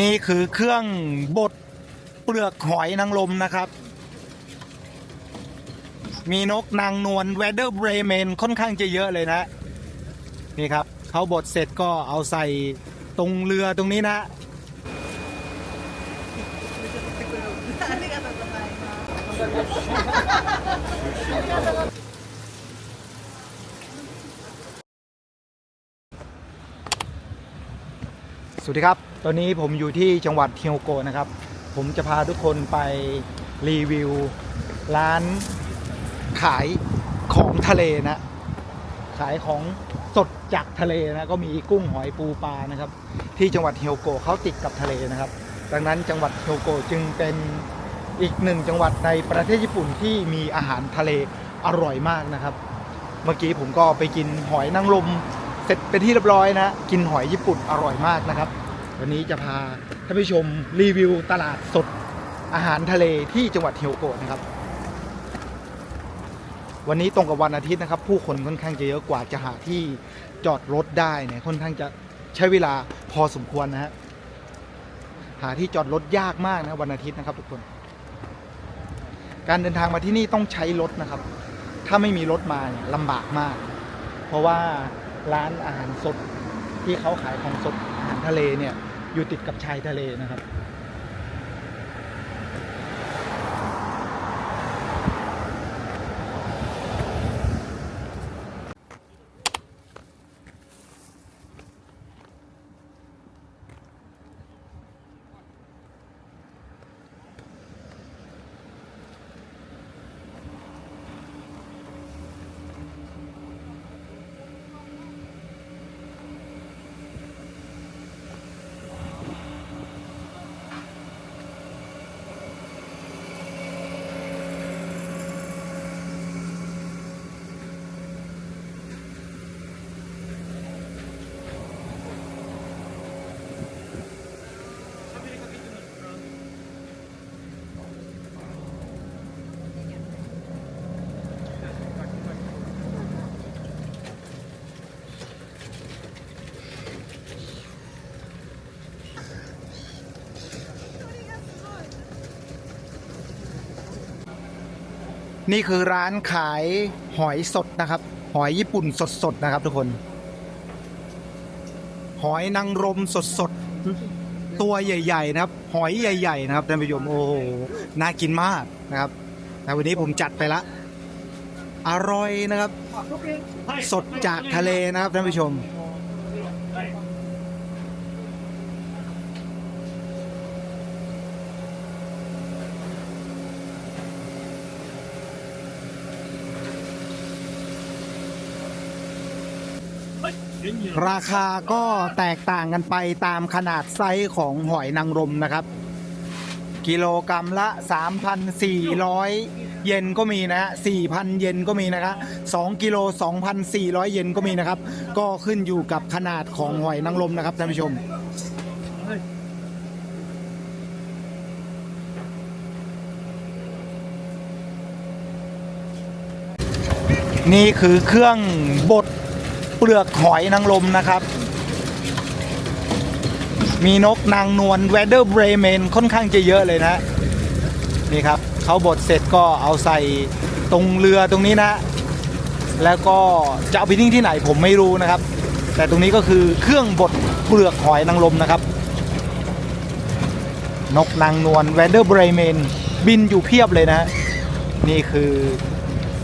นี่คือเครื่องบดเปลือกหอยนางรมนะครับ มีนกนางนวลแวดเดอร์เบรเมนค่อนข้างจะเยอะเลยนะ นี่ครับเขาบดเสร็จก็เอาใส่ตรงเรือตรงนี้นะ ありがとうございます。 สวัสดีครับ ตอนนี้ผมอยู่ที่จังหวัดเฮียวโกะนะครับ ผมจะพาทุกคนไปรีวิว ร้านขายของทะเลนะ ขายของสดจากทะเลนะ ก็มีกุ้งหอยปูปลานะครับ ที่จังหวัดเฮียวโกะเขาติดกับทะเลนะครับ ดังนั้นจังหวัดเฮียวโกะจึงเป็นอีกหนึ่งจังหวัดในประเทศญี่ปุ่นที่มีอาหารทะเลอร่อยมากนะครับ เมื่อกี้ผมก็ไปกินหอยนางรม เสร็จเป็นที่เรียบร้อยนะ กินหอยญี่ปุ่นอร่อยมากนะครับ วันนี้จะพาท่านผู้ชมรีวิวตลาดสดอาหารทะเลที่จังหวัดเฮียวโกะนะครับ วันนี้ตรงกับวันอาทิตย์นะครับ ผู้คนค่อนข้างจะเยอะกว่าจะหาที่จอดรถได้เนี่ยค่อนข้างจะใช้เวลาพอสมควรนะฮะหาที่จอดรถยากมากนะวันอาทิตย์นะครับทุกคน การเดินทางมาที่นี่ต้องใช้รถนะครับ ถ้าไม่มีรถมาเนี่ยลำบากมาก เพราะว่า ร้านอาหารสด ที่เขาขายของสดอาหารทะเลเนี่ยอยู่ติดกับชายทะเลนะครับ นี่คือร้านขายหอยสดนะครับ หอยญี่ปุ่นสดๆนะครับทุกคน หอยนางรมสดๆ ตัวใหญ่ ๆ นะครับ หอยใหญ่ ๆ นะครับท่านผู้ชมโอ้โหน่ากินมากนะครับแต่วันนี้ผมจัดไปละ อร่อยนะครับ สดจากทะเลนะครับท่านผู้ชม ราคาก็แตกต่างกันไปตามขนาดไซส์ของหอยนางรมนะครับ กิโลกรรัมละ 3,400 เยนก็มีนะฮะ4,000 เยนก็มีนะครับ2กิโล 2,400 เยนก็มีนะครับ ก็ขึ้นอยู่กับขนาดของหอยนางรมนะครับท่านผู้ชมนี่คือเครื่องบด ปลือกหอยนางรมนะครับ มีนกนางนวลแวเดอร์เบรเมนค่อนข้างจะเยอะเลยนะ นี่ครับเขาบดเสร็จก็เอาใส่ตรงเรือตรงนี้นะ แล้วก็จะเอาไปทิ้งที่ไหนผมไม่รู้นะครับ แต่ตรงนี้ก็คือเครื่องบดเปลือกหอยนางรมนะครับ นกนางนวลแวเดอร์เบรเมนบินอยู่เพียบเลยนะ นี่คือ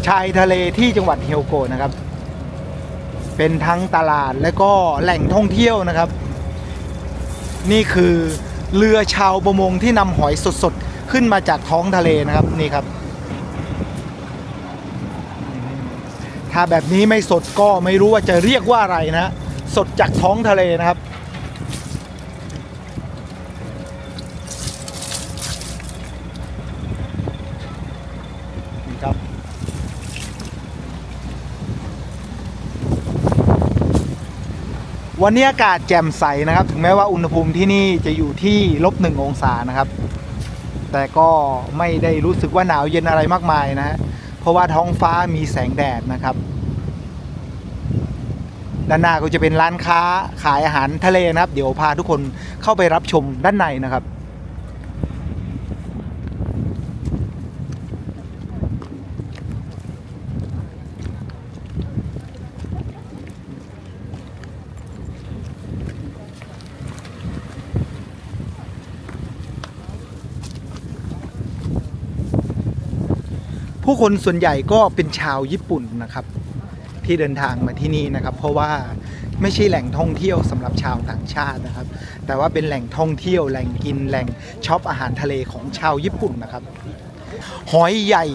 ชายทะเลที่จังหวัดเฮียวโกนะครับ เป็นทั้งตลาดและก็แหล่งท่องเที่ยวนะครับ นี่คือเรือชาวประมงที่นำหอยสดๆ ขึ้นมาจากท้องทะเลนะครับนี่ครับ ถ้าแบบนี้ไม่สดก็ไม่รู้ว่าจะเรียกว่าอะไรนะ สดจากท้องทะเลนะครับ วันนี้อากาศแจ่มใสนะครับ ถึงแม้ว่าอุณหภูมิที่นี่จะอยู่ที่ลบหนึ่งองศานะครับ แต่ก็ไม่ได้รู้สึกว่าหนาวเย็นอะไรมากมายนะฮะเพราะว่าท้องฟ้ามีแสงแดดนะครับ ด้านหน้าก็จะเป็นร้านค้าขายอาหารทะเลนะครับ เดี๋ยวพาทุกคนเข้าไปรับชมด้านในนะครับ คนส่วนใหญ่ก็เป็นชาวญี่ปุ่นนะครับ ที่เดินทางมาที่นี่นะครับ เพราะว่าไม่ใช่แหล่งท่องเที่ยวสำหรับชาวต่างชาตินะครับ แต่ว่าเป็นแหล่งท่องเที่ยวแหล่งกินแหล่งช็อปอาหารทะเลของชาวญี่ปุ่นนะครับ หอยใหญ่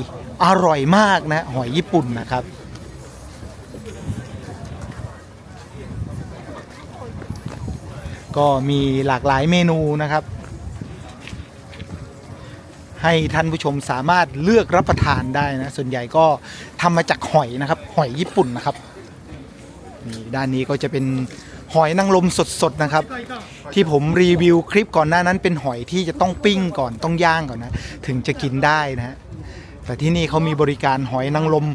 อร่อยมากนะหอยญี่ปุ่นนะครับก็มีหลากหลายเมนูนะครับ ให้ท่านผู้ชมสามารถเลือกรับประทานได้นะ ส่วนใหญ่ก็ทำมาจากหอยนะครับ หอยญี่ปุ่นนะครับนี่ด้านนี้ก็จะเป็นหอยนางรมสดๆนะครับ ที่ผมรีวิวคลิปก่อนหน้านั้นเป็นหอยที่จะต้องปิ้งก่อนต้องย่างก่อนนะ ถึงจะกินได้นะฮะแต่ที่นี่เขามีบริการหอยนางรม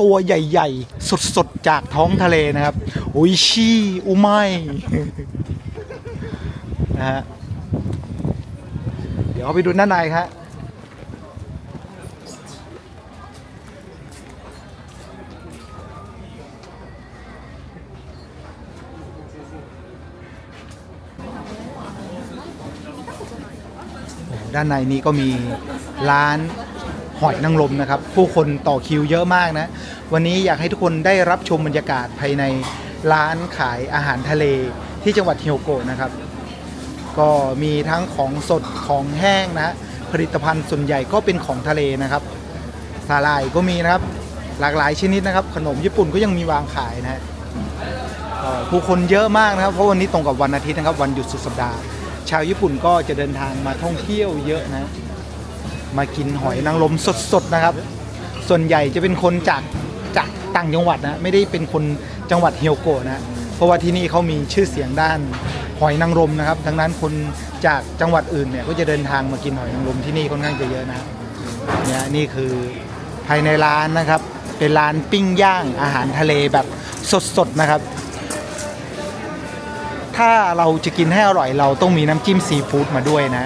ตัวใหญ่ๆ สดๆ จากท้องทะเลนะครับโอ้ยชีอุไมนะฮะเดี๋ยวไปดูด้านในครับ ด้านในนี้ก็มีร้านหอยนางรมนะครับ ผู้คนต่อคิวเยอะมากนะ วันนี้อยากให้ทุกคนได้รับชมบรรยากาศภายในร้านขายอาหารทะเลที่จังหวัดเฮียวโกะนะครับ ก็มีทั้งของสดของแห้งนะผลิตภัณฑ์ส่วนใหญ่ก็เป็นของทะเลนะครับสาหร่ายก็มีนะครับ หลากหลายชนิดนะครับ ขนมญี่ปุ่นก็ยังมีวางขายนะฮะผู้คนเยอะมากนะครับ เพราะวันนี้ตรงกับวันอาทิตย์นะครับ วันหยุดสุดสัปดาห์ ชาวญี่ปุ่นก็จะเดินทางมาท่องเที่ยวเยอะนะ มากินหอยนางรมสดๆนะครับ ส่วนใหญ่จะเป็นคนจากจากต่างจังหวัดนะไม่ได้เป็นคนจังหวัดเฮียวโกะนะเพราะว่าที่นี่เขามีชื่อเสียงด้านหอยนางรมนะครับดังนั้นคนจากจังหวัดอื่นเนี่ยก็จะเดินทางมากินหอยนางรมที่นี่ค่อนข้างจะเยอะนะเนี่ยนี่คือภายในร้านนะครับ เป็นร้านปิ้งย่างอาหารทะเลแบบสดๆนะครับ ถ้าเราจะกินให้อร่อยเราต้องมีน้ำจิ้มซีฟู้ดมาด้วยนะ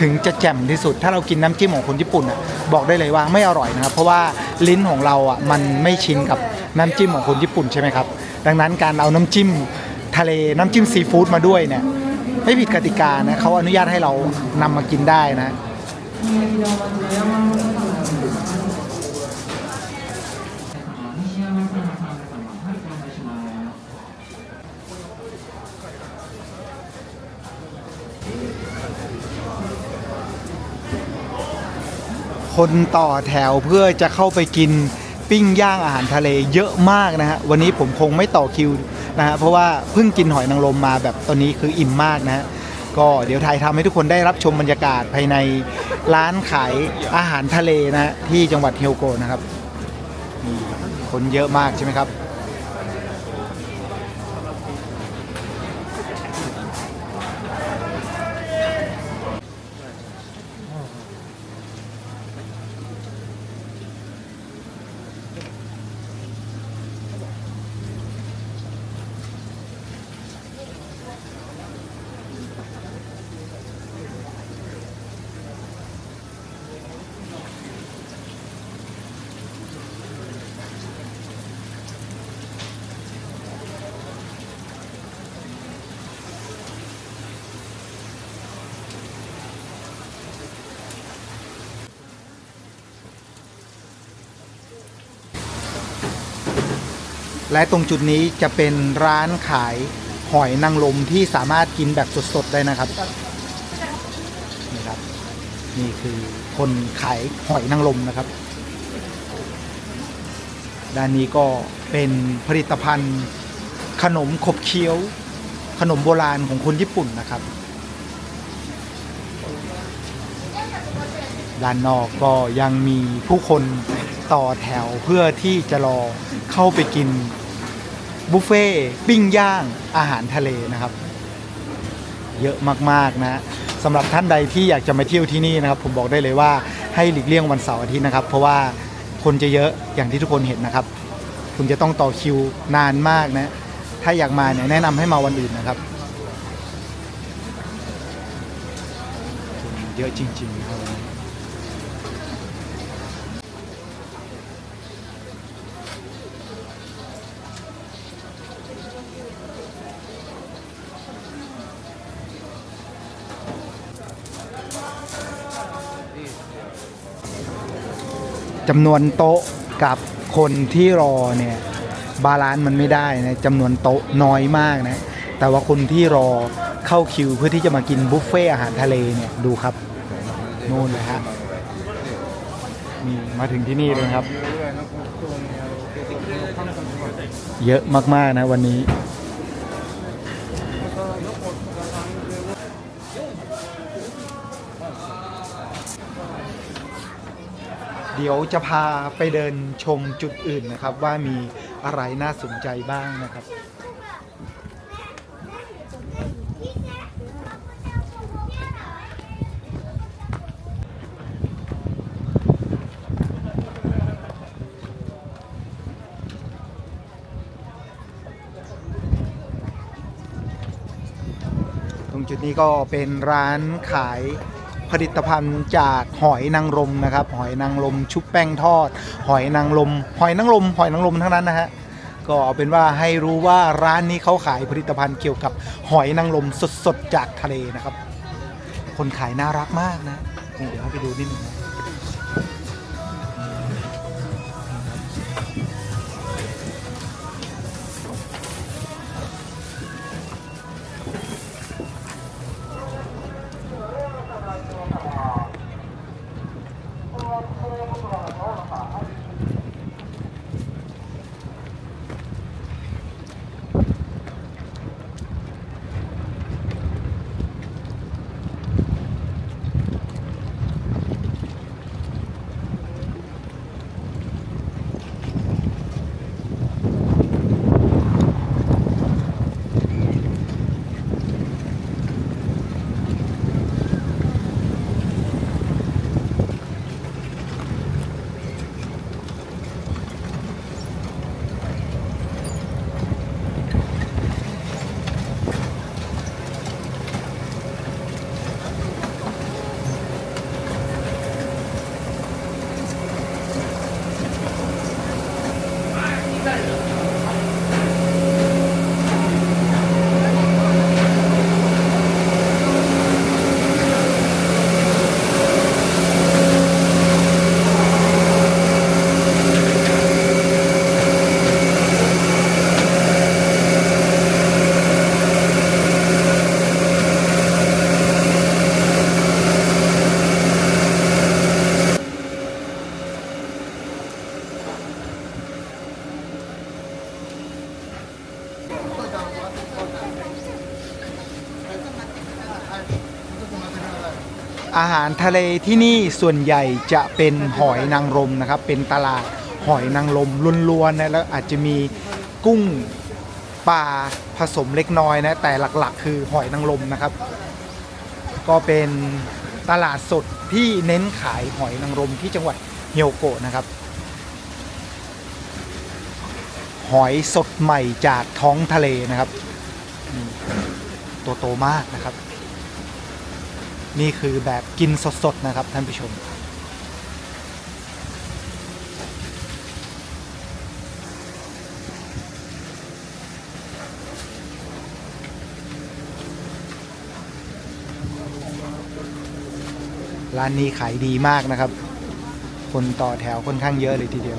ถึงจะแจ่มที่สุด ถ้าเรากินน้ำจิ้มของคนญี่ปุ่นอะบอกได้เลยว่าไม่อร่อยนะครับเพราะว่าลิ้นของเราอะมันไม่ชินกับน้ำจิ้มของคนญี่ปุ่นใช่ไหมครับดังนั้นการเอาน้ำจิ้มทะเลน้ำจิ้มซีฟู้ดมาด้วยเนี่ยไม่ผิดกติกานะเขาอนุญาตให้เรานำมากินได้นะ คนต่อแถวเพื่อจะเข้าไปกินปิ้งย่างอาหารทะเลเยอะมากนะฮะวันนี้ผมคงไม่ต่อคิวนะฮะเพราะว่าเพิ่งกินหอยนางรมมาแบบตอนนี้คืออิ่มมากนะฮะก็เดี๋ยวถ่ายทำให้ทุกคนได้รับชมบรรยากาศภายในร้านขายอาหารทะเลนะฮะที่จังหวัดเฮลโกนะครับนี่คนเยอะมากใช่ไหมครับ และตรงจุดนี้จะเป็นร้านขายหอยนางรมที่สามารถกินแบบสดๆได้นะครับนี่ครับ นี่คือคนขายหอยนางรมนะครับ ด้านนี้ก็เป็นผลิตภัณฑ์ขนมขบเคี้ยว ขนมโบราณของคนญี่ปุ่นนะครับ ด้านนอกก็ยังมีผู้คนต่อแถวเพื่อที่จะรอเข้าไปกิน บุฟเฟ่ต์ปิ้งย่างอาหารทะเลนะครับ เยอะมากๆนะสำหรับท่านใดที่อยากจะมาเที่ยวที่นี่นะครับ ผมบอกได้เลยว่าให้หลีกเลี่ยงวันเสาร์อาทิตย์นะครับ เพราะว่าคนจะเยอะอย่างที่ทุกคนเห็นนะครับ คุณจะต้องต่อคิวนานมากนะ ถ้าอยากมาเนี่ยแนะนำให้มาวันอื่นนะครับ เยอะจริงๆครับ จำนวนโต๊ะกับคนที่รอเนี่ยบาลานซ์มันไม่ได้นะจำนวนโต๊ะน้อยมากนะ แต่ว่าคนที่รอเข้าคิวเพื่อที่จะมากินบุฟเฟ่อาหารทะเลเนี่ยดูครับนู่นเลยฮะนี่มาถึงที่นี่เลยครับ เยอะมากๆนะวันนี้ เดี๋ยวจะพาไปเดินชมจุดอื่นนะครับ ว่ามีอะไรน่าสนใจบ้างนะครับ ตรงจุดนี้ก็เป็นร้านขาย ผลิตภัณฑ์จากหอยนางรมนะครับ หอยนางรมชุบแป้งทอด หอยนางรมหอยนางรมหอยนางรมทั้งนั้นนะฮะก็เอาเป็นว่าให้รู้ว่าร้านนี้เขาขายผลิตภัณฑ์เกี่ยวกับหอยนางรมสดๆจากทะเลนะครับ คนขายน่ารักมากนะ เดี๋ยวให้ไปดูนิดนึงาหารทะเลที่นี่ส่วนใหญ่จะเป็นหอยนางรมนะครับ เป็นตลาดหอยนางรมล้วนๆนะแล้วอาจจะมีกุ้งปลาผสมเล็กน้อยนะแต่หลักๆ คือหอยนางรมนะครับ ก็เป็นตลาดสดที่เน้นขายหอยนางรมที่จังหวัดเฮียวโกะนะครับ หอยสดใหม่จากท้องทะเลนะครับ ตัวโตมากนะครับ นี่คือแบบกินสดๆนะครับท่านผู้ชม ร้านนี้ขายดีมากนะครับ คนต่อแถวค่อนข้างเยอะเลยทีเดียว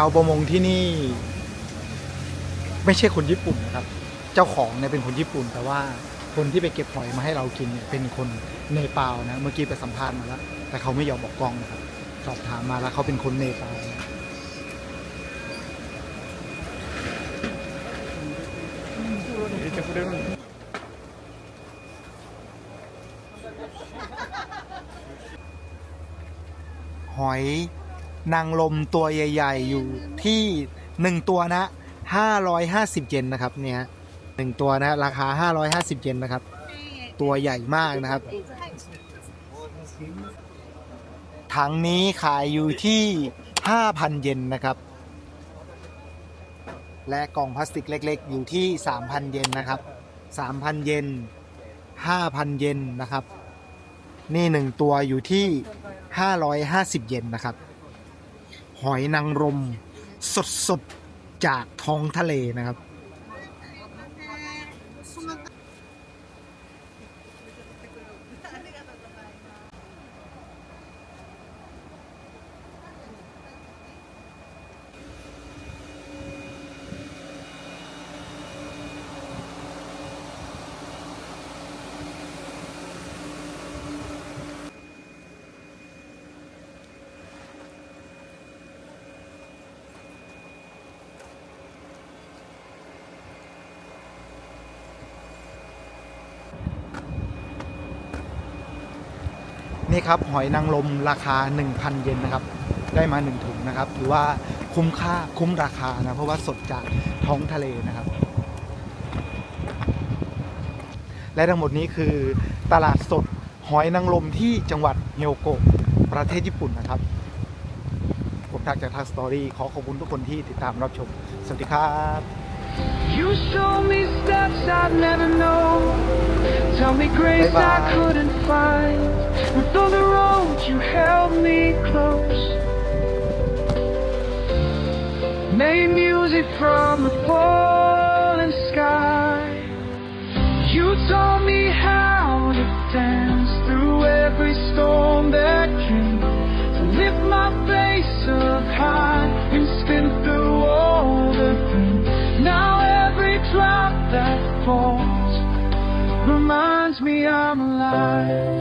าวประมงที่นี่ ไม่ใช่คนญี่ปุ่นนะครับ เจ้าของเนี่ยเป็นคนญี่ปุ่น แต่ว่าคนที่ไปเก็บหอยมาให้เรากินเนี่ยเป็นคนเนปาลนะ เมื่อกี้ไปสัมภาษณ์มาแล้ว แต่เขาไม่ยอมบอกกล้องนะครับสอบถามมาแล้วเขาเป็นคนเนปาลนะอย นางลมตัวใหญ่ ๆ อยู่ที่หนึ่งตัวนะ 550 เยนนะครับเนี่ยหนึ่งตัวนะราคา 550 เยนนะครับ ตัวใหญ่มากนะครับ ถังนี้ขายอยู่ที่ 5,000 เยนนะครับ และกล่องพลาสติกเล็ก ๆ อยู่ที่ 3,000 เยนนะครับ 3,000 เยน 5,000 เยนนะครับนี่หนึ่งตัวอยู่ที่ 550 เยนนะครับ หอยนางรม สดๆ จากท้องทะเลนะครับ นี่ครับหอยนางรมราคา 1,000 เยนนะครับ ได้มา 1 ถุงนะครับ ถือว่าคุ้มค่าคุ้มราคานะเพราะว่าสดจากท้องทะเลนะครับ และทั้งหมดนี้คือตลาดสดหอยนางรมที่จังหวัดเฮียวโกะประเทศญี่ปุ่นนะครับ ผมทักจากทางสตอรี่ขอขอบคุณทุกคนที่ติดตามรับชม สวัสดีครับ You show me steps I'd never know. Tell me grace Bye-bye. I couldn't find. With all the roads you held me close. Made music from the falling sky. You taught me how to dance through every storm heart.